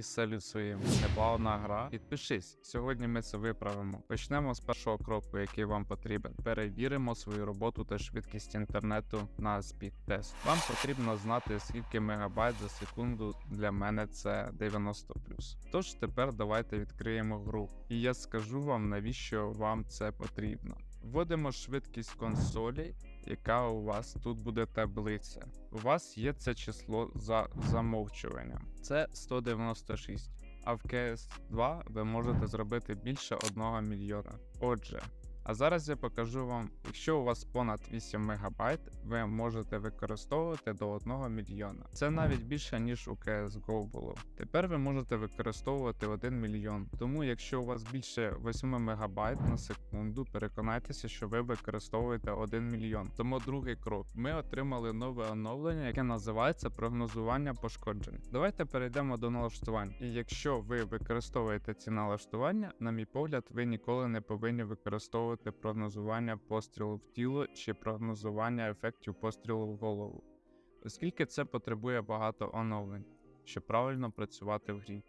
і салюсуємо. Неплавна гра. Підпишись. Сьогодні ми це виправимо. Почнемо з першого кроку, який вам потрібен. Перевіримо свою роботу та швидкість інтернету на спідтест. Вам потрібно знати, скільки мегабайт за секунду для мене це 90 Тож тепер давайте відкриємо гру, і я скажу вам, навіщо вам це потрібно. Вводимо швидкість консолі, яка у вас тут буде таблиця. У вас є це число за замовчуванням. Це 196. А в CS 2 ви можете зробити більше 1 мільйона. Отже, а зараз я покажу вам, якщо у вас понад 8 МБ, ви можете використовувати до 1 мільйона. Це навіть більше, ніж у CSGO було. Тепер ви можете використовувати 1 мільйон. Тому, якщо у вас більше 8 МБ на секунду, переконайтеся, що ви використовуєте 1 мільйон. Тому другий крок. Ми отримали нове оновлення, яке називається прогнозування пошкоджень. Давайте перейдемо до налаштувань. І якщо ви використовуєте ці налаштування, на мій погляд, ви ніколи не повинні використовувати прогнозування пострілу в тіло чи прогнозування ефектів пострілу в голову, оскільки це потребує багато оновлень, щоб правильно працювати в грі.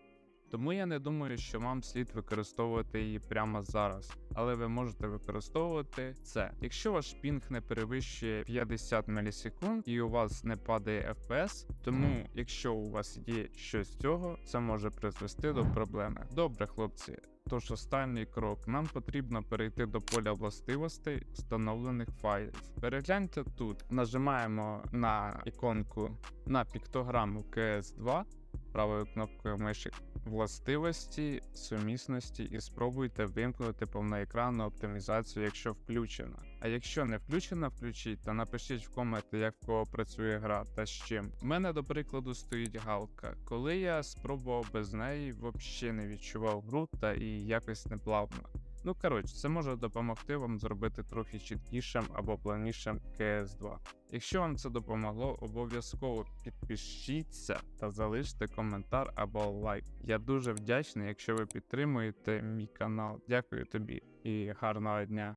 Тому я не думаю, що вам слід використовувати її прямо зараз, але ви можете використовувати це. Якщо ваш пінг не перевищує 50 мілісекунд і у вас не падає FPS, тому якщо у вас є щось з цього, це може призвести до проблеми. Добре, хлопці. Тож останній крок. Нам потрібно перейти до поля властивостей встановлених файлів. Перегляньте тут, нажимаємо на іконку на піктограму CS2 правою кнопкою миші властивості сумісності і спробуйте вимкнути повноекранну оптимізацію, якщо включена. А якщо не включена, включіть та напишіть в коменти, як в кого працює гра та з чим. У мене, до прикладу, стоїть галка. Коли я спробував без неї, взагалі не відчував гру та і якось неплавно. Ну коротше, це може допомогти вам зробити трохи чіткішим або плавнішим CS2. Якщо вам це допомогло, обов'язково підпишіться та залиште коментар або лайк. Я дуже вдячний, якщо ви підтримуєте мій канал. Дякую тобі і гарного дня.